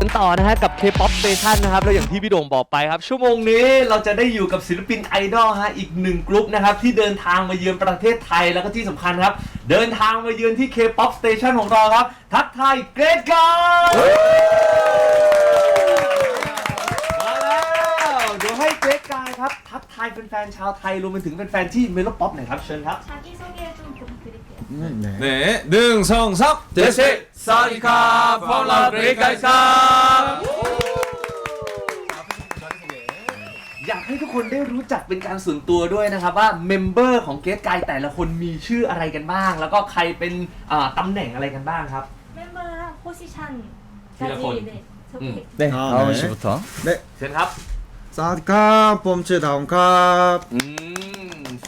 กันต่อนะฮะกับ K-POP Station นะครับแล้วอย่างที่พี่โด่งบอกไปครับ ชั่วโมงนี้เราจะได้อยู่กับศิลปินไอดอลฮะอีกหนึ่งกลุ่มนะครับ ที่เดินทางมาเยือนประเทศไทยแล้วก็ที่สำคัญครับ เดินทางมาเยือนที่ K-POP Station ของเราครับ ทักทายเกรดกายมาแล้วเดี๋ยวให้เกรดกายครับ ทักทายแฟนๆชาวไทยรวมไปถึงแฟนๆที่เมโลป๊อปหน่อยครับเชิญครับ 자기 소개 좀 부탁드릴게요. 네, 능성석 대시 사리카 폴라 그레이카이사 อยากให้ทุกคนได้รู้จักเป็นการส่วนตัวด้วยนะครับ ว่าเมมเบอร์ของเกสกายแต่ละคนมีชื่ออะไรกันบ้าง แล้วก็ใครเป็นอ่าตำแหน่งอะไรกันบ้างครับ 멤버랑 포지션까지 디라콘. 네, 소개해 주세요. 네, 아, 다운 네. 씨부터. เชิญครับ 사디캅 뽐츠 다운캅 อืมส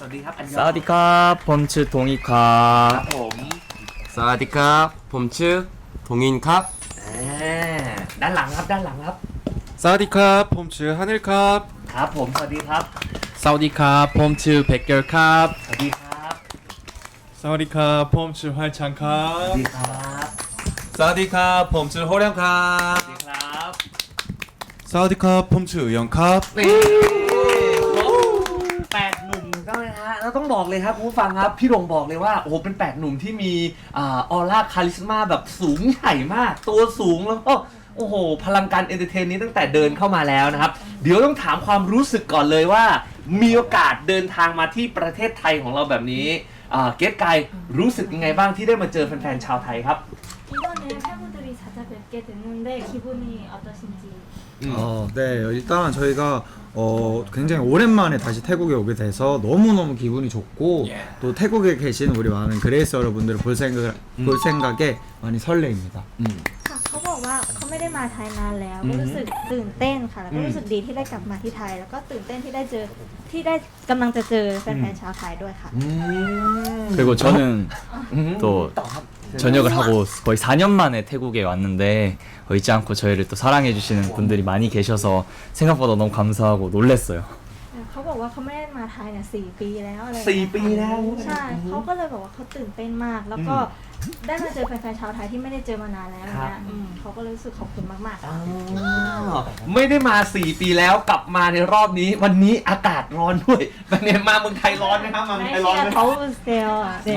วัสดีครับสวัสดีครับ ผมชื่อทงอีคครับผมสวัสดีครับ ผมชื่อทงอินครับด้านหลังครับด้านหลังครับ สวัสดีครับ ผมชื่อฮันนิลครับ ครับผมสวัสดีครับ สวัสดีครับ ผมชื่อเพกเกอร์ครับ สวัสดีครับ สวัสดีครับ ผมชื่อไฮชังครับสวัสดีครับสวัสดีครับ ผมชื่อโฮเรียงครับ สวัสดีครับสวัสดีครับ ผมชื่อยองครับ ดหนุ่มก็นะฮะแล้วต้องบอกเลยครับคุณผู้ฟังครับ พี่หลงบอกเลยว่าโอ้โหเป็นแปดหนุ่มที่มีอ่าออร่าคาลิสมาแบบสูงใหญ่มาก ตัวสูงแล้วก็โอ้โห พลังการเอนเตอร์เทนนี้ตั้งแต่เดินเข้ามาแล้วนะครับ เดี๋ยวต้องถามความรู้สึกก่อนเลยว่า มีโอกาสเดินทางมาที่ประเทศไทยของเราแบบนี้อ่าเกตไกรู้สึกยังไงบ้างที่ได้มาเจอแฟนๆชาวไทยครับ 이번에 팬분들이 찾아뵙게 됐는데 기분이 어떠신지. 어, 네, 일단 저희가 어, 굉장히 오랜만에 다시 태국에 오게 돼서 너무너무 기분이 좋고 예. 또 태국에 계신 우리 많은 그레이스 여러분들을 볼 생각 음. 볼 생각에 많이 설레입니다. 음. ว่าเขาไม่ได้มาไทยนานแล้ว อืม ก็รู้สึกตื่นเต้นค่ะ แล้วก็ อืม รู้สึกดีที่ได้กลับมาที่ไทย แล้วก็ตื่นเต้นที่ได้เจอที่ได้กำลังจะเจอแฟนๆชาวไทยด้วยค่ะ อืม 그리고 저는 อืม 또 ต่อครับ 전역을 하고 거의 4년 만에 태국에 왔는데 어, 잊지 않고 저희를 또 사랑해 주시는 분들이 많이 계셔서 생각보다 너무 감사하고 놀랬어요. เขาบอกว่าเขาไม่ได้มาไทยเนี่ยสี่ปีแล้วอะไร สี่ เงี้ย ปีแล้ว ใช่เขาก็เลยบอกว่าเขาตื่นเต้นมาก แล้วก็ ได้มาเจอแฟนๆชาวไทยที่ไม่ได้เจอมานานแล้ว ครับ เนี่ยอืมเขาก็เลยรู้สึกขอบคุณมากๆ อ๋ ค่ะ อไม่ได้มา 4 ปีแล้วกลับมาในรอบนี้ วันนี้อากาศร้อนด้วยเป็นไงมาเมืองไทยร้อนไหมครับมาเมืองไทยร้อนไหม 날씨가 더우세요. 네.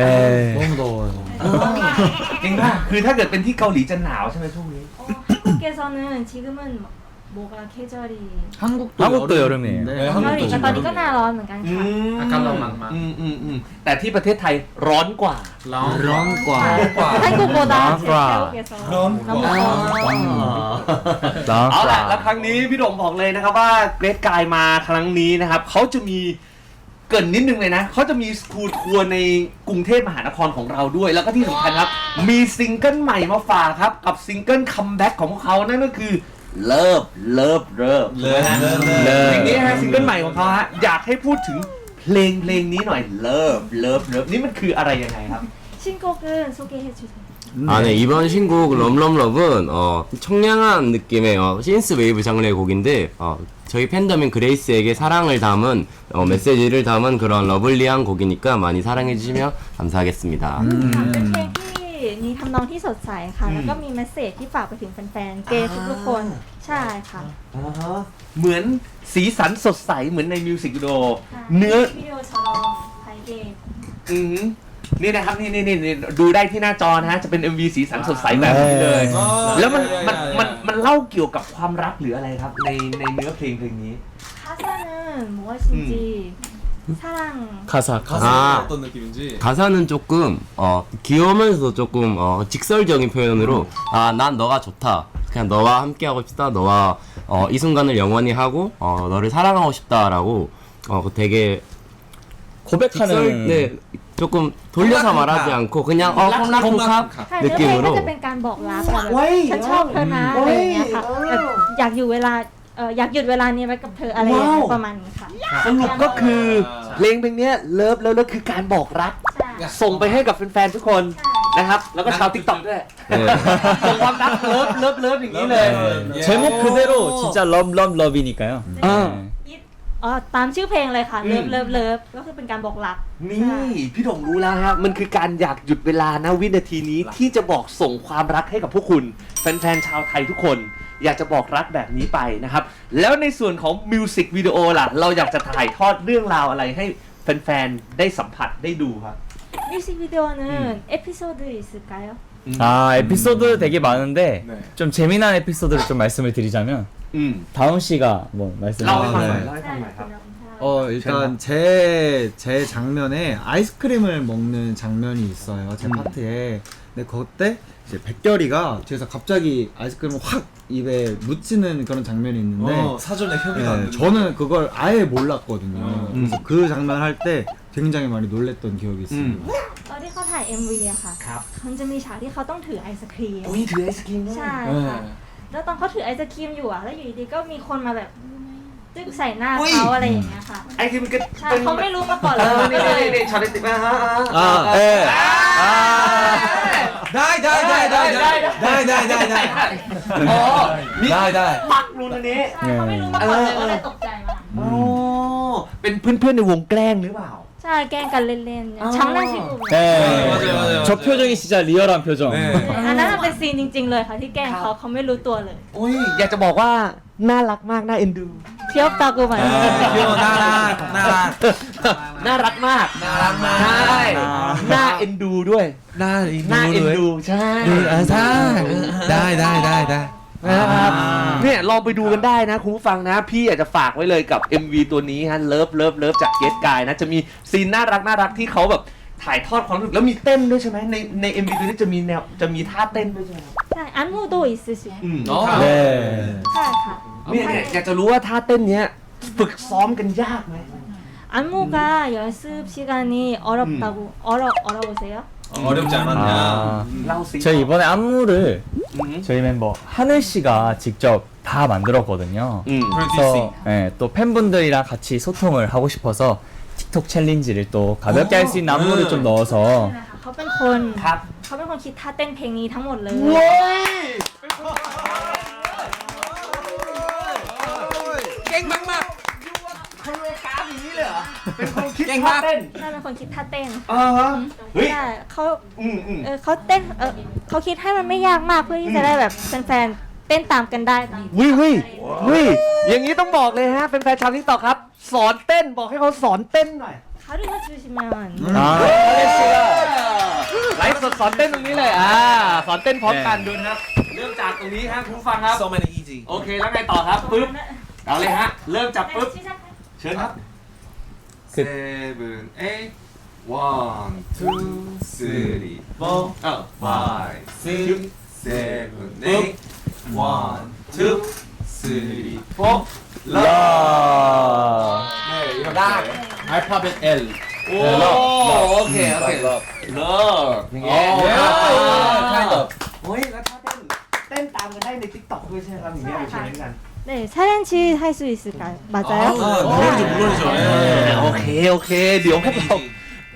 에 너무 더워요. จริงป่ะคือถ้าเกิดเป็นที่เกาหลีจะหนาวใช่ไหมช่วงนี้ 어, 한국에서는 지금은 뭐가 계절이 한국도, 한국도 여름이에요. 네, 가을이 한국도 그러니까 떠니까 나라เหมือนกันค่ะ อาการร้อนมากอืมอืมอืมแต่ที่ประเทศไทยร้อนกว่า 런과 한국보다 나라. 태국에서 너무 อ๋อ 더워. เอาละแล้วครั้งนี้พี่โด่งบอกเลยนะครับว่าเกรดกายมาครั้งนี้นะครับเขาจะมีเกรินนิดนึงเลยนะเขาจะมีสกูทัวร์ในกรุงเทพมหานครของเราด้วย แล้วก็ที่สำคัญครับ มีซิงเกิลใหม่มาฝากครับ กับซิงเกิลคัมแบ็กของพวกเขานั่นก็คือ Love Love Love เลยฮะ Love เพลงนี้ฮะซิงเกิลใหม่ของเขาฮะอยากให้พูดถึงเพลงเพลงนี้หน่อย Love Love Love นี่มันคืออะไรยังไงครับ 신곡은 소개해 주세요. 아, 네, 이번 신곡 럼럼럽은 어, 청량한 느낌의 어, 신스 웨이브 장르의 곡인데 어, 저희 팬덤인 그레이스에게 사랑을 담은 어, 메시지를 담은 그런 러블리한 곡이니까 많이 사랑해 주시면 감사하겠습니다. ค่ะเป็นเพลงที่ มีทำนองที่สดใสค่ะแล้วก็มีเมสเซจที่ฝากไปถึงแฟนๆ เกย์ทุกคน ใช่ค่ะเหมือนสีสันสดใสเหมือนในมิวสิกวิดีโอเนื้อ วิดีโอชอไทเกย์นี่นะครับนี่นี่นี่ดูได้ที่หน้าจอนะฮะจะเป็น MV สีสันสดใสแบบนี้เลยแล้วมันมันมันมันเล่าเกี่ยวกับความรักหรืออะไรครับ ในในเนื้อเพลงเพลงนี้カサヌーン、モワシンジ、 사랑 가사 가사 가사 아. 어떤 느낌인지 가사는 조금 어 귀여우면서도 조금 어 직설적인 표현으로 아 난 너가 좋다 그냥 너와 함께 하고 싶다 너와 어 이 순간을 영원히 하고 어 너를 사랑하고 싶다라고 어 되게 고백하는 직설 네 조금 돌려서 콩깍콩깍. 말하지 않고 그냥 어 콩깍콩깍. 콩깍콩깍 ใช่แล้วเพลงก็จะ 느낌으로 เป็นการบอกลาแบบเว้ยฉันชอบเธอนะอะไรอย่างเงี้ยค่ะเว้ยแบบอยากอยู่เว้ยเวลาเอออยากหยุดเว้ยเวลานี้ไว้กับเธออะไรอย่างเงี้ยว้าว ประมาณนี้ค่ะ สรุปก็คือา เพลงเพลงเนี้เลิฟแล้วแล้วคือการบอกรัก ใช่ ส่งไปให้กับแฟนๆทุกคนนะครับ แล้วก็ชาวติ๊กต็อกด้วย 네. ส่งความรักเลิฟเลิฟเลิฟอย่างนี้เลย 제목 그대로 진짜 럼럼럽이니까요. 아. 네. It อ๋อตามชื่อเพลงเลยค่ะ อืม เลิฟเลิฟเลิฟก็คือเป็นการบอกรัก นี่พี่ดงรู้แล้วครับมันคือการอยากหยุดเวลานะวินาทีนี้ที่จะบอกส่งความรักให้กับพวกคุณ แฟนๆชาวไทยทุกคน อยากจะบอกรักแบบนี้ไปนะครับ แล้วในส่วนของมิวสิกวิดีโอล่ะ เราอยากจะถ่ายทอดเรื่องราวอะไรให้แฟนๆ ได้สัมผัสได้ดูครับมิวสิกวิดีโอ뮤직비디오는ซ피소드 있을까 요? 아 에피소드 되게 많은데 네. 좀 재미난 에피소드를 좀 말씀을 드리자면 อืม 다운 씨가 뭐 เล่า 말씀해 ให้ฟังหน่อย 네. เล่าให้ฟังหน่อยครับ 어 일단 제 제 장면에 아이스크림을 먹는 장면이 있어요 제 음. 파트에 근데 그때 이제 백결이가 뒤에서 갑자기 아이스크림을 확 입에 묻히는 그런 장면이 있는데 어, 사전에 협의가 안 네, 됐는데. 저는 그걸 아예 몰랐거든요 그래서 그 장면 할 때 굉장히 많이 놀랬던 기억이 있습니다 ตอนที่เขาถ่าย MV อะค่ะ ครับ มันจะมีฉากที่เขาต้องถือไอศครีม อุ้ยถือไอศกรีมด้วย ใช่ค่ะ แล้วตอนเขาถือไอศครีมอยู่อะแล้วอยู่ดีๆก็มีคนมาแบบ จึ๊กใส่หน้าเขาอะไรอย่างเงี้ยค่ะไอ้คือมันก็เป็นเขาไม่รู้มาก่อนเอเลอนี่นี่ย นี่ช็อตเด็ติดมาฮะเออเออ อ่า ได้ได้ได้ได้ได้ได้ได้ได้ได้โอ้นี่ได้ได้ ปักรุนอันนี้ใช่เขาไม่รู้มาก่อนเลยก็เลยตกใจมาก โอ้เป็นเพื่อนๆในวงแกล้งหรือเปล่า ใช่แกล้งกันเล่น อ๋อ ๆช้างนั่งชิบุ 네. 맞아요, 맞아요, 저 표정이 진짜 리얼한 표정. 네. อันนั้นนะเป็นซีนจริง ๆ เลยค่ะที่แกล้งเขาเขาไม่รู้ตัวเลย โอ้ยอยากจะบอกว่าน่ารักมากน่าเอ็นดู เที่ยวตากูมา 귀여워 나락 나락 น่ารักมาก น่ารักมาก ใช่น่าเอ็นดูด้วย 나 น่าเอ็นดูใช่ 아 다이 다이 다이 다이 นะครับเนี่ยลองไปดูกันได้นะคุณผู้ฟังนะ พี่อยากจะฝากไว้เลยกับ MV ตัวนี้ฮะเลิฟเลิฟเลิฟจากเกสกายนะ จะมีซีนน่ารักน่ารักที่เขาแบบถ่ายทอดความรู้สึกแล้วมีเต้นด้วยใช่ไหมในใน MV ตัวนี้จะมีแนวจะมีท่าเต้นด้วยใช่ไหม ใช่อันมูโดอิสซิ อืม 네. ใช่ค่ะ เนี่ยเนี่ยอยากจะรู้ว่าท่าเต้นเนี้ยฝึกซ้อมกันยากไหม 안무가 연습 시간이 어렵다고 어려 어려우세요? 어렵지 않았냐 아, เล่าสิ 저희 이번에 안무를 อืม 저희 멤버 하늘 씨가 직접 다 만들었거든요. อืม 그래서 예, 또 팬분들이랑 같이 소통을 하고 싶어서 틱톡 챌린지를 또 가볍게 할 수 있는 안무를 좀 넣어서 เขาเป็นคน ครับ เขาเป็นคนคิดท่าเต้นเพลงนี้ทั้งหมดเลย โว้ย เป็นคนคิดท่าเต้นใช่เป็นคนคิดท่าเต้นอ่าเฮ้ยเขาเออเขาเต้นเออเขาคิดให้มันไม่ยากมากเพื่อที่จะได้แบบแฟนๆเต้นตามกันได้ตาวิวิวิอย่างนี้ต้องบอกเลยฮะเป็นแฟนชาวทิกตอกครับ สอนเต้นบอกให้เขาสอนเต้นหน่อยเขาดูน่าชื่ do you choose man ไลฟ์สดสอนเต้นตรงนี้เลยอ่าสอนเต้นพร้อมกันดูนะเริ่มจากตรงนี้ฮะคุณฟังครับ so many easy โอเคแล้วไงต่อครับปึ๊บเอาเลยฮะ เริ่มจากปึ๊บเชิญครับ คือ seven eight one two three four เออ five six seven eight one two three four ลอลาก ไอ้ภาพเป็นเอล โอ้รอบรอบ โอเคโอเครอบเลิกอย่างเงี้ยโอ้ย ใช่จบ เฮ้ยแล้วถ้าเต้นเต้นตามกันได้ในทิกตอกด้วยใช่ไหมครับอย่างเงี้ยไปเชียร์ด้วยกัน 네, 챌린지 할 수 있을까요? 맞아요? 아, 물론이죠 물론이죠 โอเค โอเค เดี๋ยวพวกเรา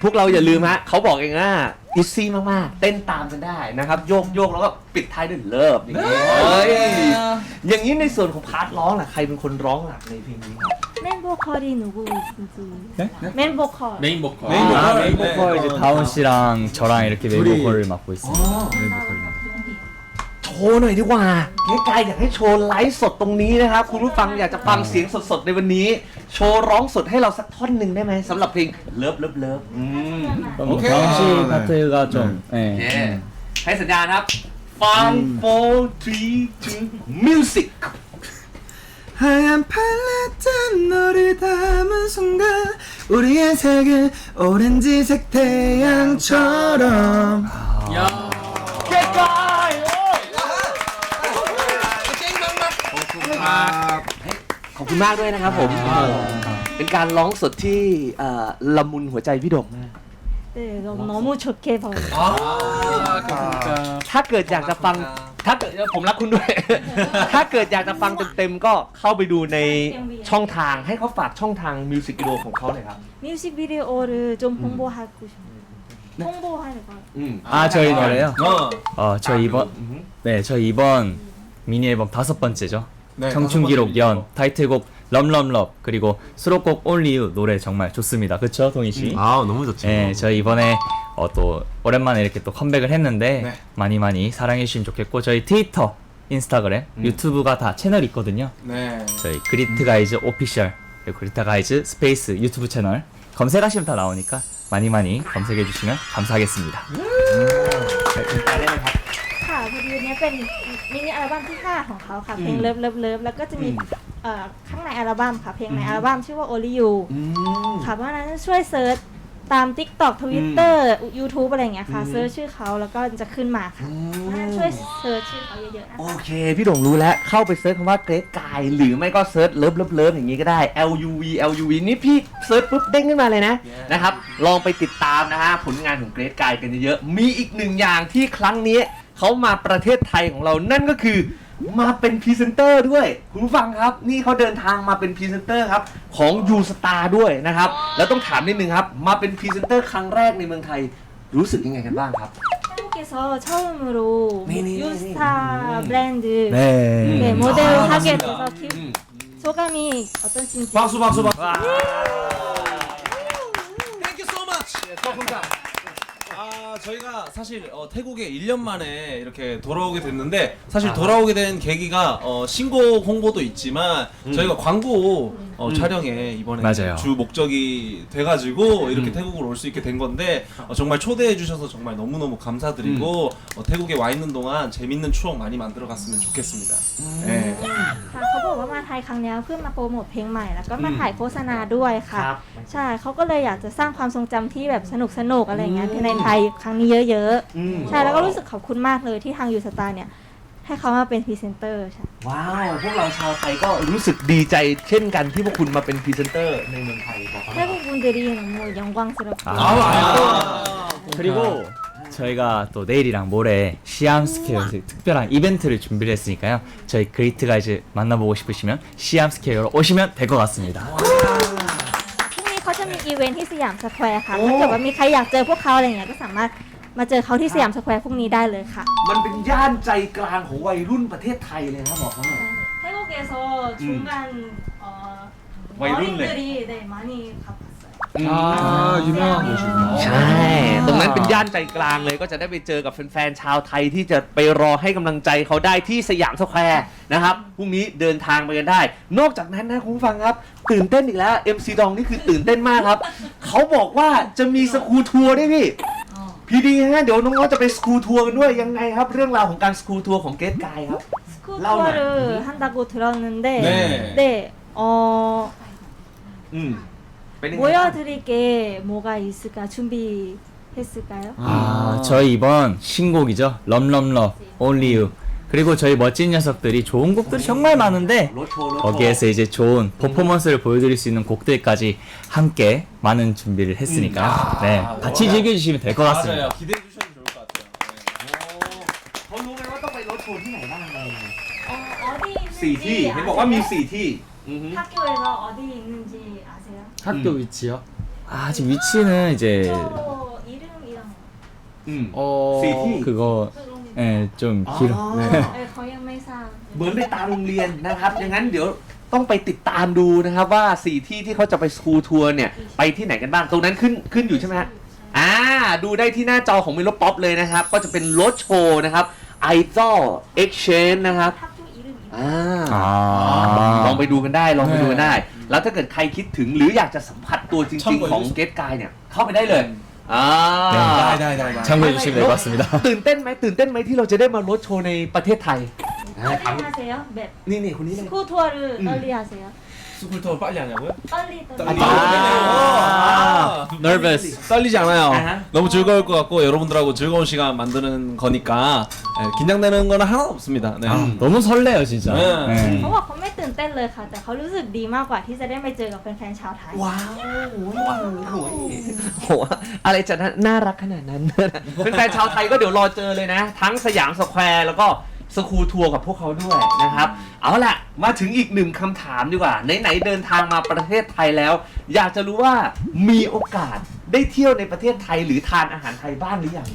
พวกเราอย่าลืมฮะเขาบอกเองว่าอิซี่มาก ๆ เต้นตามกันได้นะครับ โยกโยกแล้วก็ปิดท้ายด้วยเลิฟอย่างเงี้ยเฮ้ย อย่างนี้ในส่วนของพาร์ทร้องล่ะ ใครเป็นคนร้องหลักในเพลงนี้ครับ 맨 보컬이 누구인지. 네? 맨 보컬. 메인 보컬 아, 메인 보컬 이제 다운 씨랑 저랑 이렇게 메인 둘이- 보컬을 맡고 있습니다. โช ว์หน่อยดีกว่าเฮ้ยกายอยากให้โชว์ไลฟ์สดตรงนี้นะครับ คุณผู้ฟังอยากจะฟังเสียงสดๆในวันนี้ โชว์ร้องสดให้เราสักท่อนหนึ่งได้ไหมสำหรับเพลงเลิฟเลิฟเลิฟอืม 그럼 뭐 오케이. 다운 씨 아, 파트가 좀 โอ 예. เคให้สัญญาณครับ five four three two music 하얀 팔레트 너를 담은 순간 우리의 색은 오렌지색 태양처럼 เ อบคุณมากด้วยนะครับผมเป็นการร้องสดที่เอ่อละมุนหัวใจพี่ดงมาก 네, 너무, 너무 좋게 봐요. 아 감사합니다 ถ้าเกิดอยากจะฟัง ถ้าเกิดผมรักคุณด้วย ถ้าเกิดอยากจะฟังเต็มๆก็เข้าไปดูในช่องทางให้เขาฝากช่องทางมิวสิกวิดีโอของเขาเลยครับ 뮤직비디오를 좀 홍보하고 싶어요. 홍보하는 거. อืม 아 저희 노래요? 어 어, 저 이번 네, 저 이번 미니 앨범 다섯 번째죠. 네, 청춘 다섯 기록 번째 연 타이틀곡 럼럼럽 그리고 수록곡 You 노래 정말 좋습니다. 그쵸 동희 씨? 아 너무 좋죠. 네, 저희 이번에 어, 또 오랜만에 이렇게 또 컴백을 했는데 네. 많이 많이 사랑해 주시면 좋겠고 저희 트위터, 인스타그램, 유튜브가 다 채널 있거든요. 네. 저희 그리트 가이즈 오피셜 그리고 그리트 가이즈 스페이스 유튜브 채널 검색하시면 다 나오니까 많이 많이 검색해 주시면 감사하겠습니다. ค่ะพอดีเนี้ยเป็นมินิอัลบั้มที่ 5 ของเขาค่ะ เพลงเลิฟเลิฟเลิฟแล้วก็จะมีเอ่อข้างในอัลบั้มค่ะ เพลงในอัลบั้มชื่อว่า Only You อืม ค่ะ เพราะฉะนั้นช่วยเซิร์ชตาม TikTok Twitter YouTube อะไรอย่างเงี้ยค่ะเซิร์ชชื่อเขาแล้วก็จะขึ้นมาค่ะเพราะฉะนั้นช่วยเซิร์ชชื่อเขาเยอะๆนะโอคะ เค พี่โด่งรู้แล้ว เข้าไปเซิร์ชคำว่าเกรดกาย หรือไม่ก็เซิร์ชเลิฟเลิฟเลิฟอย่างนี้ก็ได้ L U V L U V นี่พี่เซิร์ชปุ๊บเด้งขึ้นมาเลยนะนะครับ ลองไปติดตามนะฮะ ผลงานของเกรดกายกันเยอะๆมีอีกหนึ่งอย่างที่ครั้งนี้ เขามาประเทศไทยของเรา นั่นก็คือ มาเป็นพรีเซนเตอร์ด้วย คุณผู้ฟังครับ นี่เขาเดินทางมาเป็นพรีเซนเตอร์ครับ ของ U Star ด้วยนะครับ แล้วต้องถามนิดนึงครับ มาเป็นพรีเซนเตอร์ครั้งแรกในเมืองไทย รู้สึกยังไงกันบ้างครับ 한국에서 처음으로 네네네네. 유스타 브랜드 네. 네, 모델 아, 하게 맞습니다. 돼서 기, 음. 소감이 어떠신지 박수 박수 박수. Thank you so much. 아 저희가 사실 어, 태국에 1년 만에 이렇게 돌아오게 됐는데 사실 돌아오게 된 계기가 어, 신곡 홍보도 있지만 저희가 광고 어, 촬영에 이번에 맞아요. 주 목적이 돼가지고 이렇게 태국으로 올 수 있게 된 건데 어, 정말 초대해 주셔서 정말 너무 너무 감사드리고 어, 태국에 와 있는 동안 재밌는 추억 많이 만들어 갔으면 좋겠습니다. 네. ค่ะเขาบอกว่ามาไทยครั้งเนี้ยเพื่อมาโปรโมทเพลงใหม่แล้วก็มาถ่ายโฆษณาด้วยค่ะ ครับ ใช่เขาก็เลยอยากจะสร้างความทรงจำที่แบบสนุกสนุกๆอะไรอย่างเงี้ยในไทยค รั้งนี้เยอะ อืม ๆ ใช่แล้วก็รู้สึกขอบคุณมากเลยที่ทางยูสตาร์เนี่ยให้เขามาเป็นพรีเซนเตอร์ใช่ ว้าว พวกเราชาวไทยก็รู้สึกดีใจเช่นกันที่พวกคุณมาเป็นพรีเซนเตอร์ในเมืองไทยบอกเขาหน่อย 태국 분들이 너무 영광스럽고 아. 아, 그리고 저희가 또 내일이랑 모레 시암 스퀘어에서 특별한 이벤트를 준비를 했으니까요. 저희 그레이트 가이즈 만나보고 싶으시면 시암 스퀘어로 오시면 될 것 같습니다. อีเวนท์ที่สยามสแควร์ค่ะถ้าเกิดว่ามีใครอยากเจอพวกเขาอะไรอย่างเงี้ยก็สามารถมาเจอเขาที่สยามสแควร์พรุ่งนี้ได้เลยค่ะ มันเป็นย่านใจกลางของวัยรุ่นประเทศไทยเลยนะบอกเขาหน่อย 태국에서 중간 어, 와이룬네. 어린들이 네, 많이 가 봤어요. 아 유명한 곳이구나. ใช่ ตรงนั้นเป็นย่านใจกลางเลยก็จะได้ไปเจอกับแฟนๆชาวไทยที่จะไปรอให้กำลังใจเขาได้ที่สยามสแควร์นะครับ พรุ่งนี้เดินทางไปกันได้ นอกจากนั้นนะคุณผู้ฟังครับ ตื่นเต้นอีกแล้ว MC ดองนี่คือตื่นเต้นมากครับ เขาบอกว่าจะมีสกูทัวร์ด้วยพี่ พีดีฮะเดี๋ยวน้องๆจะไปสกูทัวร์กันด้วยยังไงครับ เรื่องราวของการสกูทัวร์ของเกสกายครับ 스쿠터를 한다고 들었는데 네. 네, 어, อืม เป็นยังไง 모여드릴 게 뭐가 있을까 준비했을까요? 아, 저희 이번 신곡이죠. 럼럼러 Only You. 그리고 저희 멋진 녀석들이 좋은 곡들이 정말 많은데 รถโชว์รถโชว์ 거기에서 이제 좋은 퍼포먼스를 보여드릴 수 있는 곡들까지 함께 많은 준비를 했으니까요. 네, 같이 즐겨주시면 될 것 맞아요. 같습니다. 기대해 주셔도 좋을 것 같아요. 네. เขารู้ไหมว่าต้องไปรถโชว์ที่ไหนบ้างอะไรยังไง 어, 어디 สี่ที่ 있는지 เห็นบอกว่ามี 아세요? สี่ที่อือฮึ 학교에서 어디 있는지 아세요? 학교 위치요? 아, 지금 위치는 이제 학교 이름이랑 อืม 어 สี่ที่ 그거 예, 좀 길어. อ๋อ 네, 거양매상 เหมือนไปตามโรงเรียนนะครับ อย่างนั้นเดี๋ยวต้องไปติดตามดูนะครับว่าสี่ที่ที่เขาจะไปสกูทัวร์เนี่ยไปที่ไหนกันบ้าง ตรงนั้นขึ้นขึ้นอยู่ใช่ไหมฮะอ่า ดูได้ที่หน้าจอของมิโลป๊อปเลยนะครับ ก็จะเป็นรถโชว์นะครับ Idol Exchange นะครับ 학교 이름이 อ่า 아. ลองไปดูกันได้ ลองไปดูกันได้ แล้วถ้าเกิดใครคิดถึงหรืออยากจะสัมผัสตัวจริง ๆ ของเกตกายเนี่ย เข้าไปได้เลยอ่า ได้ได้ได้ได้ 참고해 주시면 될 것 같습니다. ตื่นเต้นไหมตื่นเต้นไหมที่เราจะได้มารถโชว์ในประเทศไทยอ่าถาม 빨리 하세요? 맵 นี่นี่คนนี้เลย 스쿠터를 음. 빨리 하세요 스쿨터 빨리 하냐고요? 빨리 아, 빨리 아, nervous. 떨리지 않아요. 아하. 너무 즐거울 것 같고 여러분들하고 즐거운 시간 만드는 거니까 네, 긴장되는 건 하나도 없습니다. 네. 아, 너무 설레요, 진짜. 네. 네. เขาบอกเขาไม่ตื่นเต้นเลยค่ะ แต่เขารู้สึกดีมากกว่าที่จะได้ไปเจอกับแฟนๆชาวไทย ว้าวว้าวโอ้ยโหอะไรจะน่ารักขนาดนั้น เป็นแฟนชาวไทยก็เดี๋ยวรอเจอเลยนะ ทั้งสยามสแควร์แล้วก็ สคูทัวร์กับพวกเขาด้วยนะครับ เอาล่ะ มาถึงอีกหนึ่งคำถามดีกว่า ไหนๆเดินทางมาประเทศไทยแล้ว อยากจะรู้ว่ามีโอกาสได้เที่ยวในประเทศไทยหรือทานอาหารไทยบ้างหรือยัง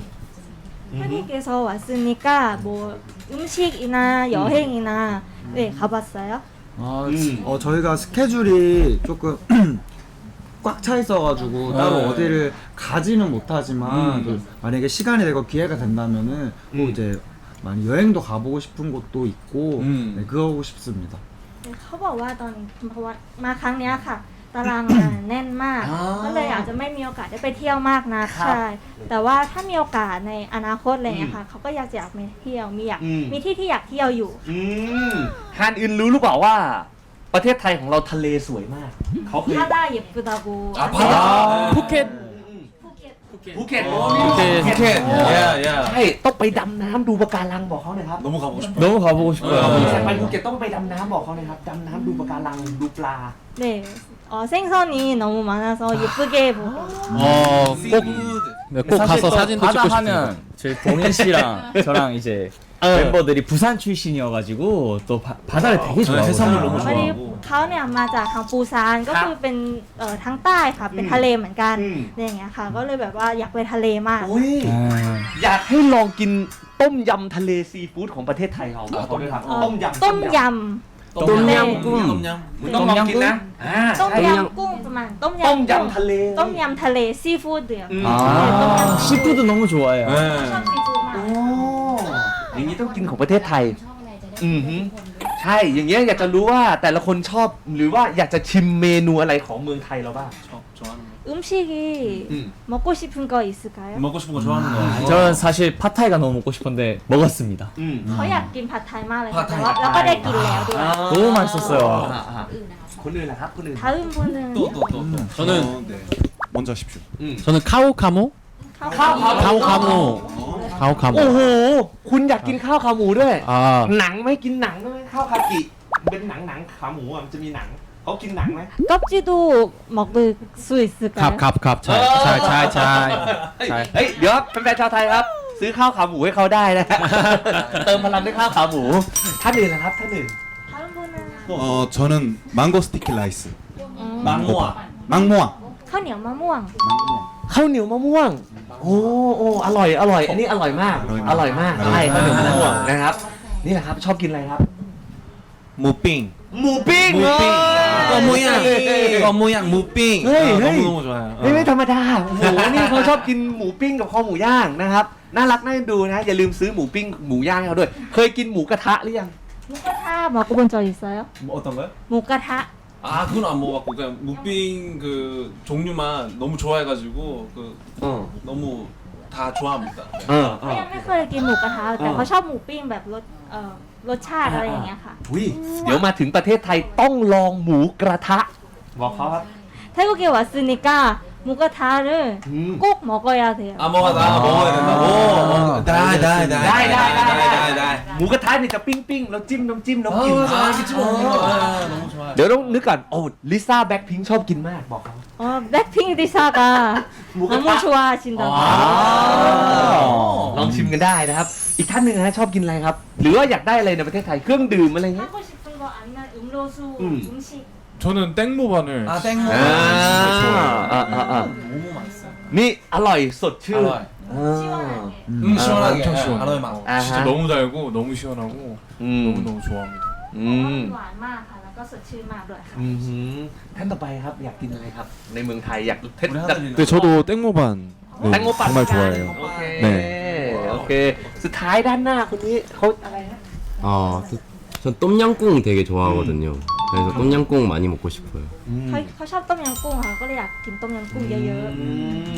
태국에서 왔으니까 뭐 음식이나 여행이나 네 가봤어요? 아, 음. 어, 저희가 스케줄이 조금 꽉 차 있어가지고 따로 네. 어디를 가지는 못하지만 음. 또 만약에 시간이 되고 기회가 된다면은 뭐 음. 이제 많이 여행도 가보고 싶은 곳도 있고 음. 네, 그거 하고 싶습니다. เขาบอกว่าตอนนี้เพราะว่ามาครั้งเนี้ยค่ะ ตารางงานแน่นมาก อ่า ก็เลยอาจจะไม่มีโอกาสได้ไปเที่ยวมากนะครับ ใช่แต่ว่าถ้ามีโอกาสในอนาคตอะไรอย่างเงี้ยค่ะเขาก็อยากจะอยากไปเที่ยวมีอยาก อืม มีที่ที่อยากเที่ยวอยู่ อืมฮันอินรู้หรือเปล่าว่า ประเทศไทยของเราทะเลสวยมาก เขาเคย 바다 예쁘다고 아 바다 푸켓 ภู เก็ต ภูเก็ต 푸켓 야야 ใช่ต้องไปดำน้ำดูปะการังบอกเขาหน่อยครับ 너무 가보고 싶어 너무 가보고 싶어요. 어. ใช่ไปภูเก็ตต้องไปดำน้ำบอกเขาหน่อยครับดำน้ำดูปะการังดูปลา 네 어, 생선이 너무 많아서 예쁘게 보고 어꼭 네, 꼭 사실 가서 또 사진도 바다 찍고 싶어요. 하면 저희 동현 씨랑 저랑 이제 어. 멤버들이 부산 출신이어가지고 또 바, 바다를 되게 좋아하고 해산물 너무 พอดี 좋아하고 เขาเนี่ยมาจากทางปูซานก็คือเป็นเอ่อทางใต้ค่ะ เป็นทะเลเหมือนกัน อืม อะไรอย่างเงี้ยค่ะ ก็เลยแบบว่าอยากไปทะเลมาก โอ้ย 아, อยากให้ลองกินต้มยำทะเลซีฟู้ดของประเทศไทยเราบอกเขาด้วยครับ เอ่อ ต้มยำ ต้มย 똠양꿍 มึงต้องลองกินนะอ่า ำต้ม ใช่ ยำกุ้งประมาณต้ม ต้ม ยำกุ้ง ยำทะเล ต้มยำทะเลซีฟู้ดเดือด อืม 아 시푸드 너무 좋아해요. ชอบซีฟู้ดมาก โอ้ อย่างนี้ต้องกินของประเทศไทย อือหือใช่ อย่างเงี้ยอยากจะรู้ว่าแต่ละคนชอบหรือว่าอยากจะชิมเมนูอะไรของเมืองไทยเราบ้าง 저, 좋아하는 거 음식이 음. 먹고 싶은 거 있을까요? 먹고 싶은 거 좋아하는 거 저는 사실 팟타이가 너무 먹고 싶은데 먹었습니다. อืม เขาอยากกินผัดไทยมากเลยค่ะ ผัดไท แต่ ย ว่าแล้วก็ได้กินแล้วด้วย 너무 맛있었어요. อ่าอ่าคนอื่นล่ะครับ คนอื่น 다음 분은 또 또 또또 저는 네. 먼저 하십시오. อืม 저는 카오카모? ข้าวขาหมู 카오카모. โอ้โห 카오카모. คุณอยากกินข้าวขาหมูด้วย 아 หนังไหม่กินหนังด้วยข้าวคากิ เป็นหนังหนังขาหมูอ่ะมันจะมีหนัง เขากินหนังไหม 껍질도 먹을 수 있을까요? 갑갑갑 잘 잘 잘 잘. เฮ้ย เดี๋ยวครับแฟนๆชาวไทยครับ ซื้อข้าวขาหมูให้เขาได้นะ เติมพลังด้วยข้าวขาหมู ท่านอื่นนะครับท่านอื่น 다른 분은 어 저는 망고 스티키 라이스 음, บางมัว 망모아ข้าวเหนียวมะม่วง ข้าวเหนียวมะม่วง โอ้โอ้อร่อย อร่อย อันนี้อร่อยมาก อร่อยมาก ใช่ข้าวเหนียวมะม่วงนะครับ นี่แหละครับ ชอบกินอะไรครับ 무빙 หมูปิ้ง 무빙 เออ 어 모양 어 모양 무빙 헤이, 아, 헤이. 너무 너무 좋아요 นี่ไม่ธรรมดา โอ้โห นี่เขาชอบกินหมูปิ้งกับคอหมูย่างนะครับ น่ารักน่าเอ็นดูนะ อย่าลืมซื้อหมูปิ้งหมูย่างให้เขาด้วย เคยกินหมูกระทะหรือยัง 무가타 먹어본 적 있어요? 뭐 어떤 거요? 무가타 아 그건 안 먹어봤고 그냥 무빙 그 종류만 너무 좋아해가지고 그 어. 너무 다 좋아합니다. 네. เออเอก็อ ยังไม่เคยกินหมูกระทะแต่เขาชอบหมูปิ้งแบบรสเอ่อรสชาติอะไรอย่างเงี้ยค่ะอุ้ยเดี๋ยวมาถึงประเทศไทยต้องลองหมูกระทะ บอกเขาครับ ไทยโกเกะวะซึนิก้า 국에 왔으니까 무가타를 음. 꼭 먹어야 돼요. 아 먹어 나 먹어야 된다고 어, 나이 나이 ได้ได้ได้ได้หมูกระทะนี่จะปิ้งปิ้งแล้วจิ้มน้ำจิ้มแล้วกิน 아 이렇게 찍어 먹는 거 아, 너무 좋아요 เดี๋ยวต้องนึกก่อนโอ้ลิซ่าแบ็คพิงชอบกินมากบอกเขา 어, 백핑 리사가 너무 좋아하신다고. อ๋อลองชิมกันได้นะครับ อีกท่านหนึ่งนะชอบกินอะไรครับ หรือว่าอยากได้อะไรในประเทศไทยเครื่องดื่มอะไรเงี้ย 하고 싶은 거 아니면 음료수, 음. 음식. 저는 땡모반을 아 땡모 อ่าอ่าอ่าอ่า 너무 맛있어요 นี่อร่อยสดชื่น อร่อย อ่า 시원하게. 음 시원하게 엄청 시원해. 알로에 맛 อ่า 진짜 ฮะ 너무 달고 너무 시원하고 อืม 너무 너무 좋아합니다. อืม หวานมากค่ะ แล้วก็สดชื่นมากด้วยค่ะ อืมหือท่านต่อไปครับอยากกินอะไรครับ ในเมืองไทยอยากเทส 우리 하늘이는 네 저도 땡모반 네, แตงโมปั่น 정말 좋아해요. โอเค 네. โอเค สุดท้ายด้านหน้าคนนี้เขาอะไรนะ 아, 전 똠양꿍 되게 좋아하거든요. 그래서 똠양꿍 많이 먹고 싶어요. เขาเขาชอบต้มยำกุ้งค่ะ ก็เลยอยากกินต้มยำกุ้งเยอะ อื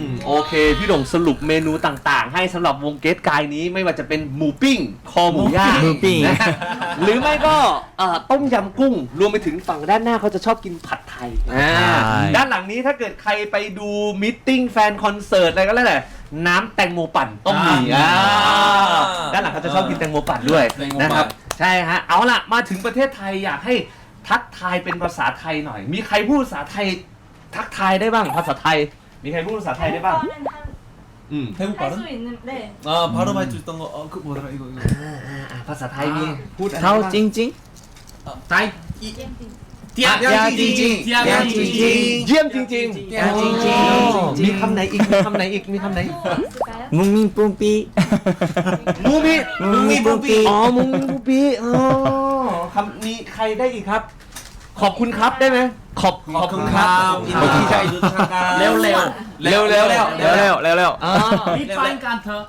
มโอเค พี่หลงสรุปเมนูต่างๆ ให้สำหรับวงเกตกายนี้ไม่ว่าจะเป็นหมูปิ้ง คอหมูย่าง หมูปิ้ง นะหรือไม่ก็เอ่อต้มยำกุ้ง รวมไปถึงฝั่งด้านหน้าเขาจะชอบกินผัดไทยอ่าด้านหลังนี้ถ้าเกิดใครไปดูมิทติ้งแฟนคอนเสิร์ตอะไรก็แล้วแต่น้ำแตงโมปั่นต้องมี อ่า อ่าด้านหลังเขาจะชอบกินแตงโมปั่นด้วย แตงโมปั่น นะครับ ใช่ฮะ เอาล่ะ มาถึงประเทศไทยอยากให้ทักทายเป็นภาษาไทยหน่อย มีใครพูดภาษาไทย ทักทายได้บ้างภาษาไทย มีใครพูดภาษา ๆ ไทยได้บ้าง 거는 อืม 태국 ให้ 발음? สุ있는 네. 아 발음할 수 있던 거어그 뭐더라 이거 이거 อ่าภาษาไทยมีพูดอะไร 차오 บ้าง 찡찡? 다이 เทียมจริงเทียมจริงเยี่ยมจริงๆเทียมจริงๆมีคำไหนอีกมีคำไหนอีกมีคำไหนมุงมิงปุ้งปีมุงมิงมุงมิงปุ้งปีอ๋อมุงมิงปุ้งปีอ๋อคำนี้ใครได้อีกครับ ขอบคุณครับได้ไหมขอบขอบคุณครับดีใจเร็วเร็วเร็วเร็วเร็วเร็วเร็วเร็วเร็วรีบไปกันเถอะ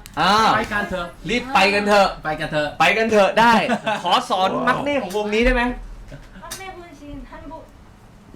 ไปกันเถอะรีบไปกันเถอะไปกันเถอะไปกันเถอะได้ ขอสอนมักเน่ของวงนี้ได้ไหม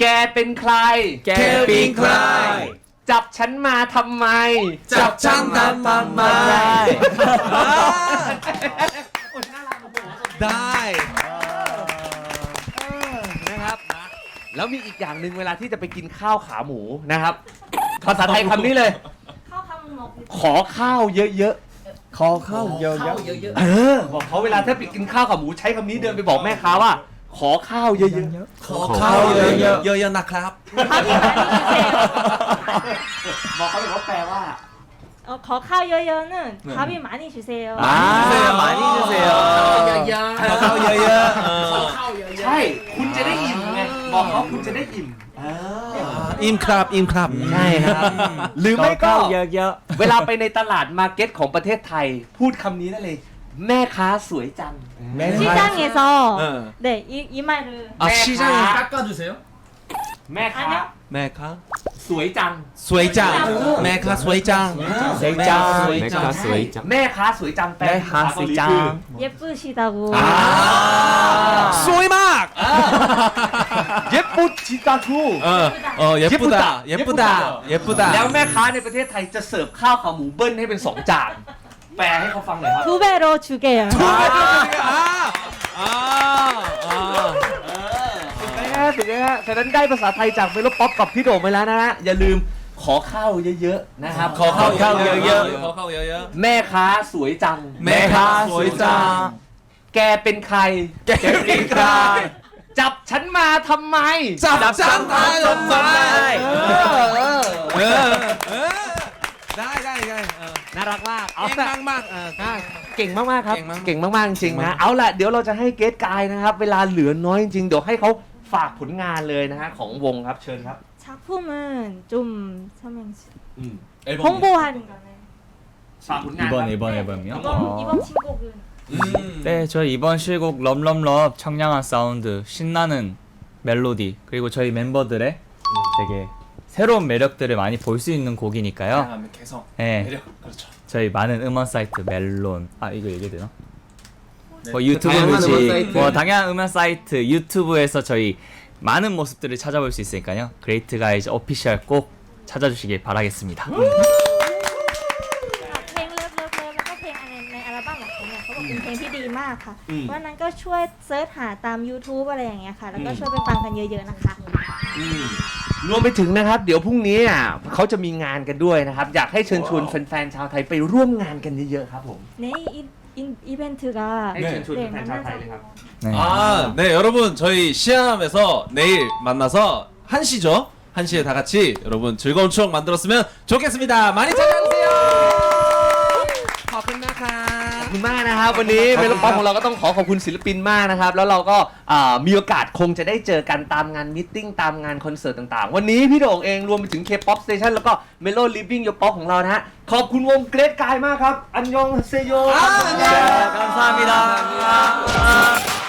แกเป็นใคร แกเป็นใครจับฉันมาทำไม จับฉันมาทำไมได้ นะครับ แล้วมีอีกอย่างหนึ่งเวลาที่จะไปกินข้าวขาหมูนะครับ ภาษาไทยคำนี้เลยข้าคำหกขอข้าวเยอะๆ ขอข้าวเยอะๆ เออ บอกเขาเวลาถ้าไปกินข้าวขาหมูใช้คำนี้เดินไปบอกแม่ค้าว่า ขอข้าวเยอะขอข้าวเยอะๆเยอะๆนะครับอะนที่เซบอกเขาเลยว่าแปลว่าขอข้าวเยอะๆนั่นขาวพี่มานี่ชิเซลอ่าหมานี่เซลเยอะๆขอข้าวเยอะๆเออใช่ คุณจะได้อิ่มไง บอกเขาคุณจะได้อิ่มอิ่มครับอิ่มครับใช่ครับ หรือไม่ก็ เยอะเวลาไปในตลาดมาร์เก็ตของประเทศไทย พูดคำนี้ได้เลย แม่ค้าสวยจัง 시장에서 응. 네, 이, 이 말을 아 시장에 깎아주세요 แม่ค้า 아니요. 메카 สวยจัง 스웨이짱 메카 스웨이짱 스웨이짱. 메카 스웨이짱 แม่ค้าสวยจังแปล แม่ค้าสวยจัง 예쁘시다고. 아 스웨이막 เย็บปุจิตาทู 어어 예쁘다 예쁘다 예쁘다 แล้วแม่ค้าในประเทศไทยจะเสิร์ฟข้าวขาหมูเบิ้ลให้เป็นสองจาน แปลให้เขาฟังหน่อยครับ 두 배로 주게요. 아아 แม่ถึงไหมฮะฉะนั้นได้ภาษาไทยจากเมโลป๊อปกับพี่โด่งไปแล้วนะฮะ อย่าลืมขอข้าวเยอะๆนะครับ 커카오 여여 여 커카오 여여 แม่ค้าสวยจัง 메카 스웨이짱 แกเป็นใคร 케빈 클라이 จับฉันมาทำไม 짭짠한 만나이 เออ ได้ได้ได้ น่ารักมากเอา เก่ง แต่ มากมากๆเออ อ่ะเก่งมากๆครับ เก่งมาก เก่งมากๆจริงๆ เก่งมา นะ ก เอาล่ะ เดี๋ยวเราจะให้เกสกายนะครับ เวลาเหลือน้อยจริงๆ เดี๋ยวให้เขาฝากผลงานเลยนะฮะของวงครับ เชิญครับ 작품은 좀 설명. อืม 홍보하는 거네. ฝากผลงาน 이번 ครับ 이번 앨범이요? 이번 어. 이번 신곡은 음. 네, 저희 이번 실곡 럼럼럽 청량한 사운드, 신나는 멜로디 그리고 저희 멤버들의 되게 새로운 매력들을 많이 볼 수 있는 곡이니까요. 다음에 개성 네, 매력 그렇죠 저희 많은 음원 사이트 멜론 아 이거 얘기해도 되나? 뭐 유튜브 다양한 뮤직, 음원 사이트. 뭐 다양한 음원 사이트 유튜브에서 저희 많은 모습들을 찾아볼 수 있으니까요. 그레이트 가이즈 오피셜 꼭 찾아주시길 바라겠습니다. เพลงเลิฟเลิฟเลิฟแล้วก็เพลงอะไรในอัลบั้มของเขาเนี่ยเขาบอกเป็นเพลงที่ดีมากค่ะ อืม วันนั้นก็ช่วยเซิร์ชหาตาม YouTube อะไรอย่างเงี้ยค่ะ แล้วก็ช่วยไปฟังกันเยอะๆนะคะ รวมไปถึงนะครับ เดี๋ยวพรุ่งนี้อ่ะเขาจะมีงานกันด้วยนะครับ อยากให้เชิญชวนแฟนๆ ชาวไทยไปร่วมงานกันเยอะๆ ครับผม 네, 이, 이 이벤트가 ให้เชิญชวน 네, แฟนๆ ชาวไทยเลยครับ 만나서 네. 아, 네, 여러분 저희 시암에서 내일 만나서 1시죠? 1시에 다 같이 여러분 즐거운 추억 만들었으면 좋겠습니다. 많이 찾아주세요. คุณมากนะครับ วันนี้เมโลป๊อปของเราก็ต้องขอขอบคุณศิลปินมากนะครับ แล้วเราก็มีโอกาสคงจะได้เจอกันตามงานมิทติ้งตามงานคอนเสิร์ตต่างๆ วันนี้พี่โด่งเองรวมไปถึง K-POP Station แล้วก็เมโลลิฟวิ่งโยป๊อปของเรานะฮะขอบคุณวงเกรดกายมากครับ อันยองเซโยครับ감ครับ.